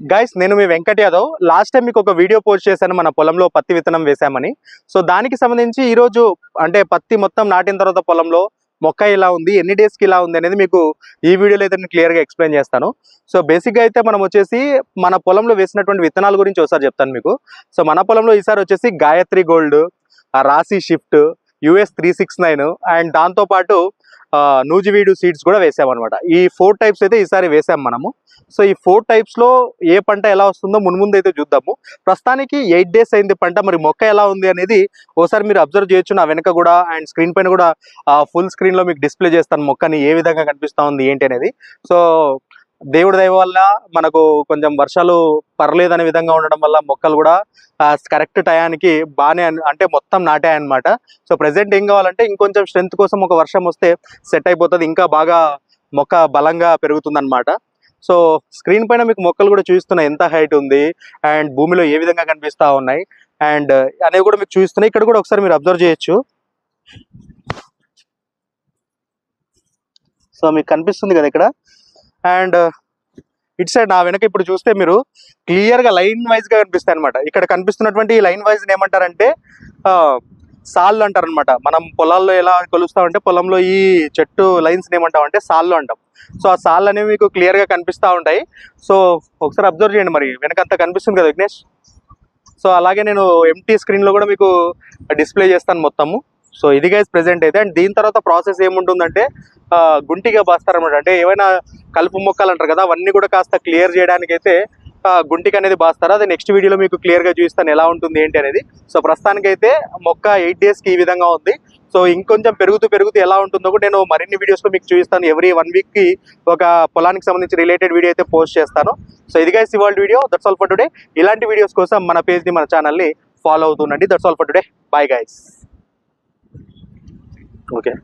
Guys నేను మీ Venkat Yadav. Last time మీకు ఒక వీడియో పోస్ట్ చేశాను మన పొలంలో పత్తి విత్తనం వేసామని. సో దానికి సంబంధించి ఈ రోజు అంటే పత్తి మొత్తం నాటిన తర్వాత పొలంలో మొక్క ఇలా ఉంది ఎన్ని డేస్కి ఇలా ఉంది అనేది మీకు ఈ వీడియోలో అయితే నేను క్లియర్గా ఎక్స్ప్లెయిన్ చేస్తాను. సో బేసిక్గా అయితే మనం వచ్చేసి మన పొలంలో వేసినటువంటి విత్తనాల గురించి ఒకసారి చెప్తాను మీకు. సో మన పొలంలో ఈసారి వచ్చేసి Gayatri gold Rasi shift US three six nine and దాంతో పాటు నూజివీడు సీడ్స్ కూడా వేసామన్నమాట. ఈ ఫోర్ టైప్స్ అయితే ఈసారి వేసాం మనము. సో ఈ ఫోర్ టైప్స్లో ఏ పంట ఎలా వస్తుందో మున్ముందు అయితే చూద్దాము. ప్రస్తుతానికి ఎయిట్ డేస్ అయింది పంట. మరి మొక్క ఎలా ఉంది అనేది ఒకసారి మీరు అబ్జర్వ్ చేయొచ్చు. నా వెనక కూడా అండ్ స్క్రీన్ పైన కూడా ఫుల్ స్క్రీన్లో మీకు డిస్ప్లే చేస్తాను మొక్కని ఏ విధంగా కనిపిస్తా ఉంది ఏంటి అనేది. సో దేవుడి దయ వల్ల మనకు కొంచెం వర్షాలు పర్లేదనే విధంగా ఉండడం వల్ల మొక్కలు కూడా కరెక్ట్ టయానికి బాగానే అంటే మొత్తం నాటాయన్నమాట. సో ప్రజెంట్ ఏం కావాలంటే ఇంకొంచెం స్ట్రెంత్ కోసం ఒక వర్షం వస్తే సెట్ అయిపోతుంది ఇంకా బాగా మొక్క బలంగా పెరుగుతుందన్నమాట. సో స్క్రీన్ పైన మీకు మొక్కలు కూడా చూపిస్తున్నాయి ఎంత హైట్ ఉంది అండ్ భూమిలో ఏ విధంగా కనిపిస్తా ఉన్నాయి అండ్ అనేవి కూడా మీకు చూస్తున్నాయి ఇక్కడ కూడా ఒకసారి మీరు అబ్జర్వ్ చేయొచ్చు. సో మీకు కనిపిస్తుంది కదా ఇక్కడ? అండ్ ఇటు సైడ్ నా వెనక ఇప్పుడు చూస్తే మీరు క్లియర్గా లైన్ వైజ్గా కనిపిస్తాయి అనమాట ఇక్కడ కనిపిస్తున్నటువంటి ఈ లైన్ వైజ్ ఏమంటారంటే ఆ, సాళ్ళు అంటారు అనమాట మనం పొలాల్లో ఎలా కొలుస్తామంటే పొలంలో ఈ చెట్టు లైన్స్ ఏమంటాం అంటే సాళ్ళు అంటాం. సో ఆ సాళ్ళు అనేవి మీకు క్లియర్గా కనిపిస్తా ఉంటాయి. సో ఒకసారి అబ్జర్వ్ చేయండి మరి. వెనకంతా కనిపిస్తుంది కదా విఘ్నేష్? సో అలాగే నేను ఎంటీ స్క్రీన్లో కూడా మీకు డిస్ప్లే చేస్తాను మొత్తము. సో ఇది గైస్ ప్రెజెంట్ అయితే. అండ్ దీని తర్వాత ప్రాసెస్ ఏముంటుందంటే గుంటిగా బాస్తారనమాట అంటే ఏమైనా కలుపు మొక్కలు అంటారు కదా అవన్నీ కూడా కాస్త క్లియర్ చేయడానికి అయితే గుంటికి అనేది బాస్తారు? అది నెక్స్ట్ వీడియోలో మీకు క్లియర్గా చూపిస్తాను ఎలా ఉంటుంది ఏంటి అనేది. సో ప్రస్తుతానికి అయితే మొక్క ఎయిట్ డేస్కి ఈ విధంగా ఉంది. సో ఇంకొంచెం పెరుగుతూ పెరుగుతూ ఎలా ఉంటుందో కూడా నేను మరిన్ని వీడియోస్లో మీకు చూపిస్తాను. ఎవ్రీ వన్ వీక్కి ఒక పొలానికి సంబంధించి రిలేటెడ్ వీడియో అయితే పోస్ట్ చేస్తాను. సో ఇది గైస్ ఇవాళ video that's all for today ఇలాంటి వీడియోస్ కోసం మన పేజ్ని మన ఛానల్ని follow అవుతుండండి. That's all for today bye guys okay